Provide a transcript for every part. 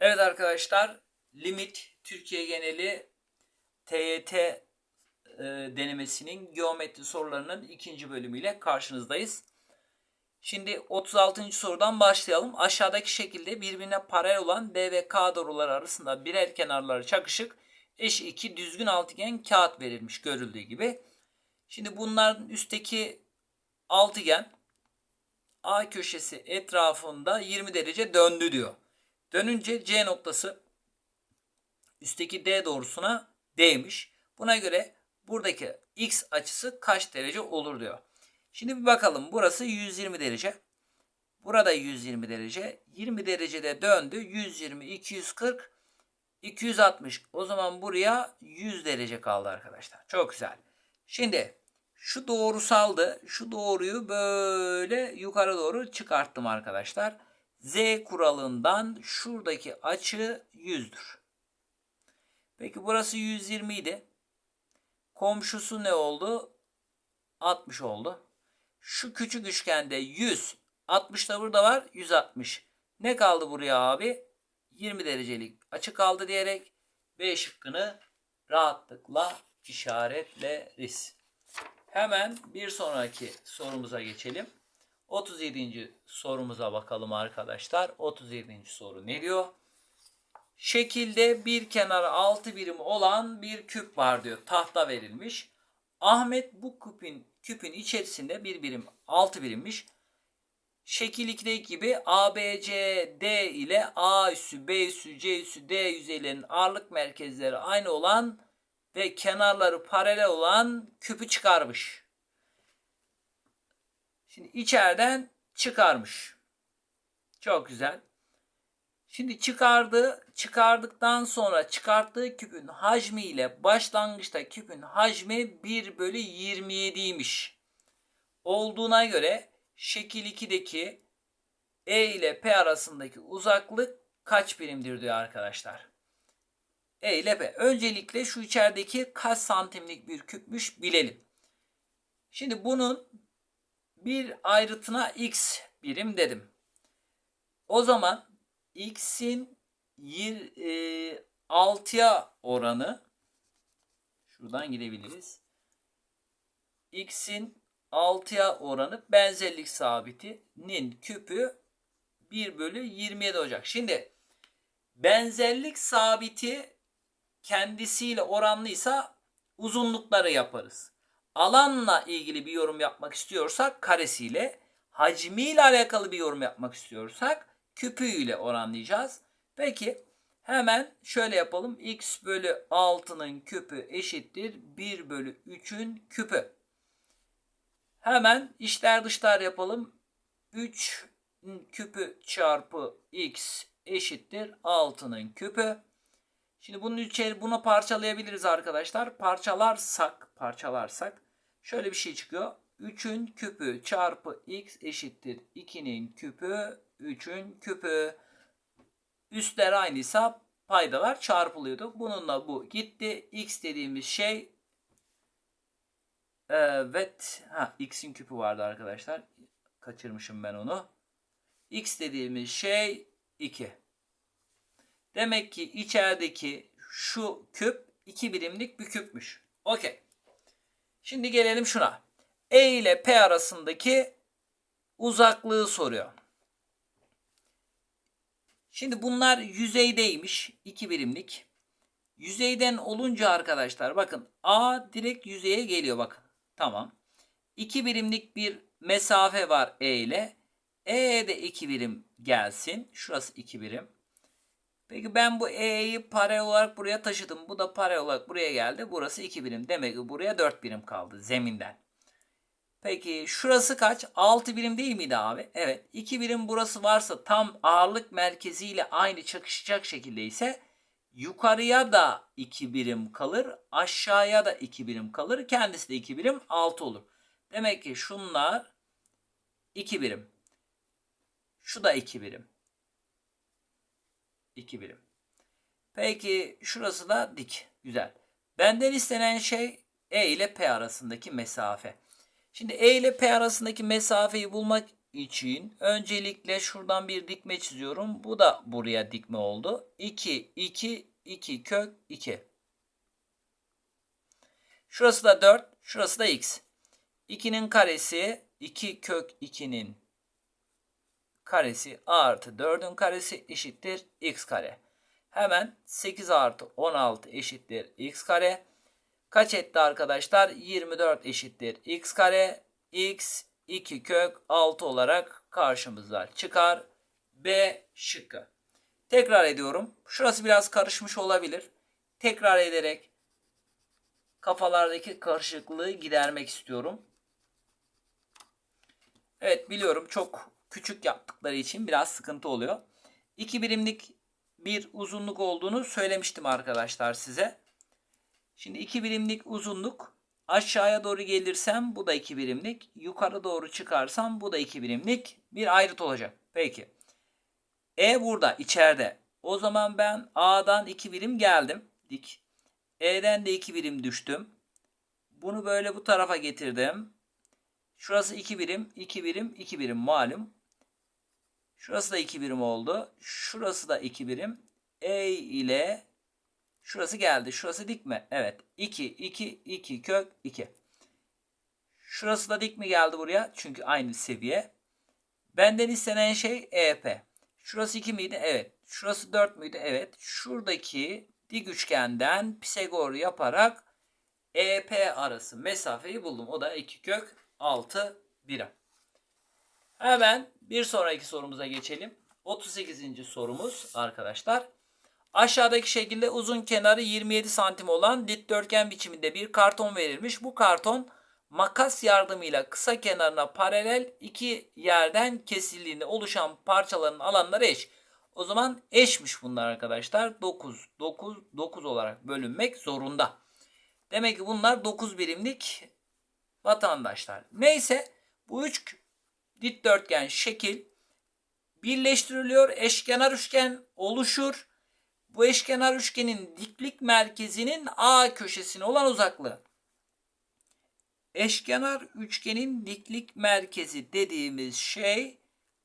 Evet arkadaşlar, limit Türkiye geneli TYT e, denemesinin geometri sorularının ikinci bölümüyle karşınızdayız. Şimdi 36. sorudan başlayalım. Aşağıdaki şekilde birbirine paralel olan D ve K doğruları arasında birer kenarları çakışık eş iki düzgün altıgen kağıt verilmiş görüldüğü gibi. Şimdi bunların üstteki altıgen A köşesi etrafında 20 derece döndü diyor. Dönünce C noktası üstteki D doğrusuna değmiş. Buna göre buradaki X açısı kaç derece olur diyor. Şimdi bir bakalım. Burası 120 derece. Burada 120 derece. 20 derecede döndü. 120, 240, 260. O zaman buraya 100 derece kaldı arkadaşlar. Çok güzel. Şimdi şu doğrusaldı. Şu doğruyu böyle yukarı doğru çıkarttım arkadaşlar. Z kuralından şuradaki açı 100'dür. Peki burası 120 idi. Komşusu ne oldu? 60 oldu. Şu küçük üçgende 100. 60 da burada var. 160. Ne kaldı buraya abi? 20 derecelik açı kaldı diyerek B şıkkını rahatlıkla işaretleriz. Hemen bir sonraki sorumuza geçelim. 37. sorumuza bakalım arkadaşlar. 37. soru ne diyor? Şekilde bir kenarı 6 birim olan bir küp var diyor. Tahta verilmiş. Ahmet bu küpün küpün içerisinde bir birim 6 birimmiş. Şekil 2'deki gibi A, B, C, D ile A üssü, B üssü, C üssü, D yüzeylerinin ağırlık merkezleri aynı olan ve kenarları paralel olan küpü çıkarmış. Şimdi içeriden çıkarmış. Çok güzel. Şimdi çıkardı, çıkardıktan sonra çıkarttığı küpün hacmi ile başlangıçta küpün hacmi 1 bölü 27'ymiş. Olduğuna göre şekil 2'deki E ile P arasındaki uzaklık kaç birimdir diyor arkadaşlar. E ile P. Öncelikle şu içerideki kaç santimlik bir küpmüş bilelim. Şimdi bunun bir ayrıtına x birim dedim. O zaman x'in 6'ya oranı şuradan gidebiliriz. x'in 6'ya oranı benzerlik sabitinin küpü 1 bölü 27 olacak. Şimdi benzerlik sabiti kendisiyle oranlıysa uzunlukları yaparız. Alanla ilgili bir yorum yapmak istiyorsak karesiyle, hacmiyle alakalı bir yorum yapmak istiyorsak küpüyle oranlayacağız. Peki hemen şöyle yapalım. x bölü 6'nın küpü eşittir 1 bölü 3'ün küpü. Hemen içler dışlar yapalım. 3 küpü çarpı x eşittir 6'nın küpü. Şimdi bunun içeri bunu parçalayabiliriz arkadaşlar. Parçalarsak, parçalarsak şöyle bir şey çıkıyor. 3'ün küpü çarpı x eşittir 2'nin küpü 3'ün küpü. Üstler aynıysa paydalar çarpılıyordu. Bununla bu gitti. x dediğimiz şey evet ha x'in küpü vardı arkadaşlar. Kaçırmışım ben onu. x dediğimiz şey 2. Demek ki içerideki şu küp 2 birimlik bir küpmüş. Okey. Şimdi gelelim şuna. E ile P arasındaki uzaklığı soruyor. Şimdi bunlar yüzeydeymiş. 2 birimlik. Yüzeyden olunca arkadaşlar bakın A direkt yüzeye geliyor bakın. Tamam. 2 birimlik bir mesafe var E ile. E de 2 birim gelsin. Şurası 2 birim. Peki ben bu E'yi paralel olarak buraya taşıdım. Bu da paralel olarak buraya geldi. Burası 2 birim. Demek ki buraya 4 birim kaldı zeminden. Peki şurası kaç? 6 birim değil miydi abi? Evet. 2 birim burası varsa tam ağırlık merkeziyle aynı çakışacak şekilde ise yukarıya da 2 birim kalır. Aşağıya da 2 birim kalır. Kendisi de 2 birim 6 olur. Demek ki şunlar 2 birim. Şu da 2 birim. 2 birim. Peki şurası da dik. Güzel. Benden istenen şey E ile P arasındaki mesafe. Şimdi E ile P arasındaki mesafeyi bulmak için öncelikle şuradan bir dikme çiziyorum. Bu da buraya dikme oldu. 2, 2, 2 kök 2. Şurası da 4, şurası da x. 2'nin karesi 2 kök 2'nin karesi artı 4'ün karesi eşittir x kare. Hemen 8 artı 16 eşittir x kare. Kaç etti arkadaşlar? 24 eşittir x kare. x 2 kök 6 olarak karşımıza çıkar. B şıkkı. Tekrar ediyorum. Şurası biraz karışmış olabilir. Tekrar ederek kafalardaki karışıklığı gidermek istiyorum. Evet biliyorum çok küçük yaptıkları için biraz sıkıntı oluyor. 2 birimlik bir uzunluk olduğunu söylemiştim arkadaşlar size. Şimdi 2 birimlik uzunluk aşağıya doğru gelirsem bu da 2 birimlik. Yukarı doğru çıkarsam bu da 2 birimlik bir ayrıt olacak. Peki. E burada içeride. O zaman ben A'dan 2 birim geldim. Dik. E'den de 2 birim düştüm. Bunu böyle bu tarafa getirdim. Şurası 2 birim, 2 birim, 2 birim malum. Şurası da 2 birim oldu. Şurası da 2 birim. E ile şurası geldi. Şurası dik mi? Evet. 2, 2, 2 kök 2. Şurası da dik mi geldi buraya? Çünkü aynı seviye. Benden istenen şey EP. Şurası 2 miydi? Evet. Şurası 4 müydü? Evet. Şuradaki dik üçgenden Pisagor yaparak EP arası mesafeyi buldum. O da 2 kök 6 birim. Hemen bir sonraki sorumuza geçelim. 38. sorumuz arkadaşlar. Aşağıdaki şekilde uzun kenarı 27 santim olan dikdörtgen biçiminde bir karton verilmiş. Bu karton makas yardımıyla kısa kenarına paralel iki yerden kesildiğinde oluşan parçaların alanları eş. O zaman eşmiş bunlar arkadaşlar. 9, 9, 9 olarak bölünmek zorunda. Demek ki bunlar 9 birimlik vatandaşlar. Neyse bu üç dikdörtgen şekil birleştiriliyor. Eşkenar üçgen oluşur. Bu eşkenar üçgenin diklik merkezinin A köşesine olan uzaklığı. Eşkenar üçgenin diklik merkezi dediğimiz şey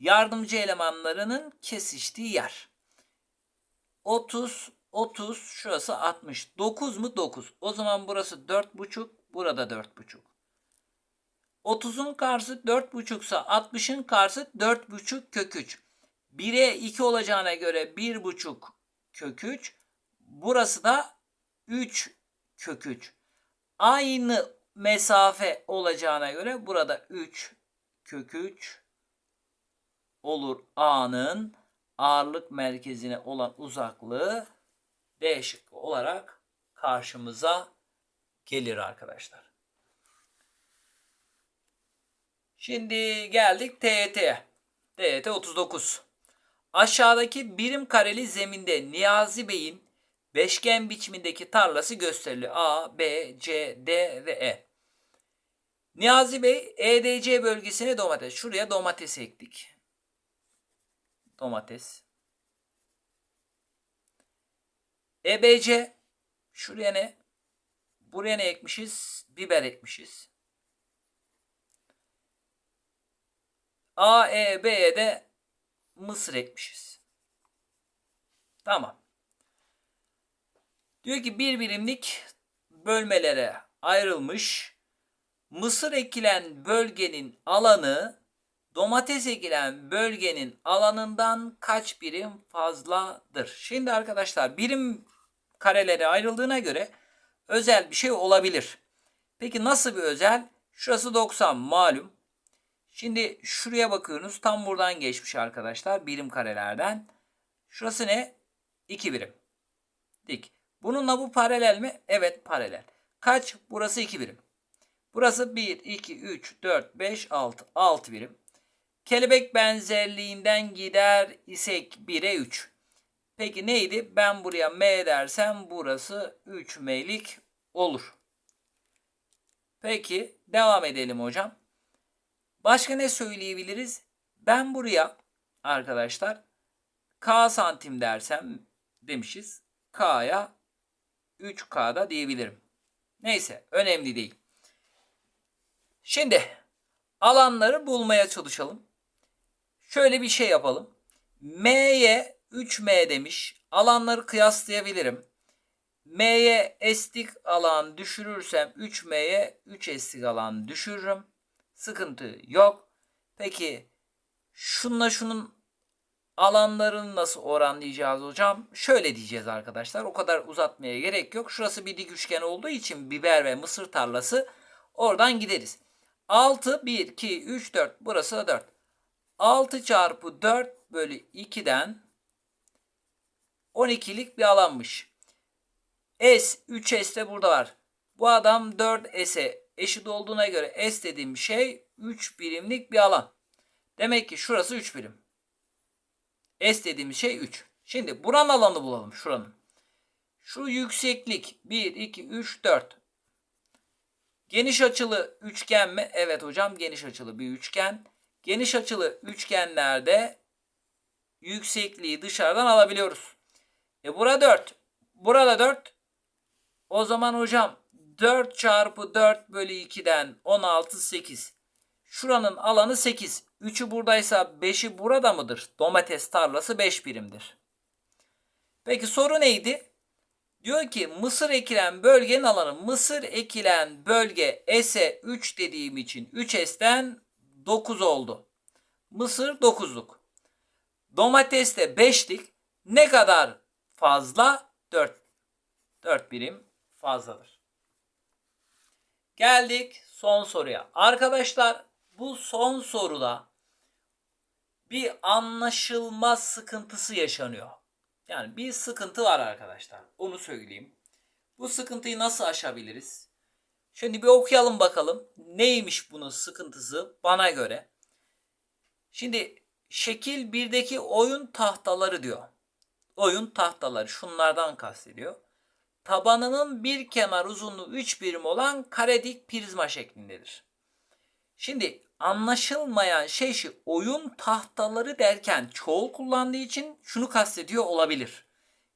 yardımcı elemanlarının kesiştiği yer. 30, 30, şurası 60. 9 mu? 9. O zaman burası 4,5, burada 4,5. 30'un karşısı 4,5 ise 60'ın karşısı 4,5 kök 3. 1'e 2 olacağına göre 1,5 kök 3. Burası da 3 kök 3. Aynı mesafe olacağına göre burada 3 kök 3 olur A'nın ağırlık merkezine olan uzaklığı D şıkkı olarak karşımıza gelir arkadaşlar. Şimdi geldik TET'ye. TET 39. Aşağıdaki birim kareli zeminde Niyazi Bey'in beşgen biçimindeki tarlası gösteriliyor. A, B, C, D ve E. Niyazi Bey EDC bölgesine domates. Şuraya domates ektik. Domates. EBC şuraya ne? Buraya ne ekmişiz? Biber ekmişiz. A, E, B'ye de mısır ekmişiz. Tamam. Diyor ki bir birimlik bölmelere ayrılmış. Mısır ekilen bölgenin alanı domates ekilen bölgenin alanından kaç birim fazladır? Şimdi arkadaşlar birim karelere ayrıldığına göre özel bir şey olabilir. Peki nasıl bir özel? Şurası 90 malum. Şimdi şuraya bakıyorsunuz. Tam buradan geçmiş arkadaşlar. Birim karelerden. Şurası ne? 2 birim. Dik. Bununla bu paralel mi? Evet paralel. Kaç? Burası 2 birim. Burası 1, 2, 3, 4, 5, 6. 6 birim. Kelebek benzerliğinden gider isek 1'e 3. Peki neydi? Ben buraya M dersem burası 3M'lik olur. Peki devam edelim hocam. Başka ne söyleyebiliriz? Ben buraya arkadaşlar K santim dersem demişiz. K'ya 3K'da diyebilirim. Neyse önemli değil. Şimdi alanları bulmaya çalışalım. Şöyle bir şey yapalım. M'ye 3M demiş. Alanları kıyaslayabilirim. M'ye estik alan düşürürsem 3M'ye 3 estik alan düşürürüm. Sıkıntı yok. Peki şunla şunun alanlarını nasıl oranlayacağız hocam? Şöyle diyeceğiz arkadaşlar. O kadar uzatmaya gerek yok. Şurası bir dik üçgen olduğu için biber ve mısır tarlası oradan gideriz. 6, 1, 2, 3, 4. Burası da 4. 6 çarpı 4 bölü 2'den 12'lik bir alanmış. S, 3S de burada var. Bu adam 4S'e eşit olduğuna göre S dediğim şey 3 birimlik bir alan. Demek ki şurası 3 birim. S dediğimiz şey 3. Şimdi buranın alanı bulalım şuranın. Şu yükseklik 1, 2, 3, 4. Geniş açılı üçgen mi? Evet hocam geniş açılı bir üçgen. Geniş açılı üçgenlerde yüksekliği dışarıdan alabiliyoruz. E bura 4. Burada 4. O zaman hocam 4 çarpı 4 bölü 2'den 16 8. Şuranın alanı 8. 3'ü buradaysa 5'i burada mıdır? Domates tarlası 5 birimdir. Peki soru neydi? Diyor ki mısır ekilen bölgenin alanı. Mısır ekilen bölge S'e 3 dediğim için 3S'ten 9 oldu. Mısır 9'luk. Domates de 5'lik. Ne kadar fazla? 4. 4 birim fazladır. Geldik son soruya. Arkadaşlar bu son soruda bir anlaşılma sıkıntısı yaşanıyor. Yani bir sıkıntı var arkadaşlar. Onu söyleyeyim. Bu sıkıntıyı nasıl aşabiliriz? Şimdi bir okuyalım bakalım. Neymiş bunun sıkıntısı bana göre? Şimdi şekil 1'deki oyun tahtaları diyor. Oyun tahtaları şunlardan kastediyor. Tabanının bir kenar uzunluğu 3 birim olan karedik prizma şeklindedir. Şimdi anlaşılmayan şey şu oyun tahtaları derken çoğul kullandığı için şunu kastediyor olabilir.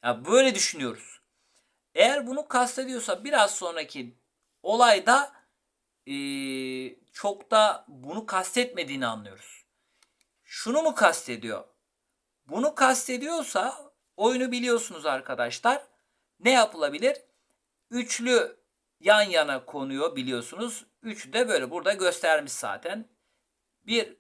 Ya böyle düşünüyoruz. Eğer bunu kastediyorsa biraz sonraki olayda ee, çok da bunu kastetmediğini anlıyoruz. Şunu mu kastediyor? Bunu kastediyorsa oyunu biliyorsunuz arkadaşlar. Ne yapılabilir? Üçlü yan yana konuyor biliyorsunuz. Üçü de böyle burada göstermiş zaten. Bir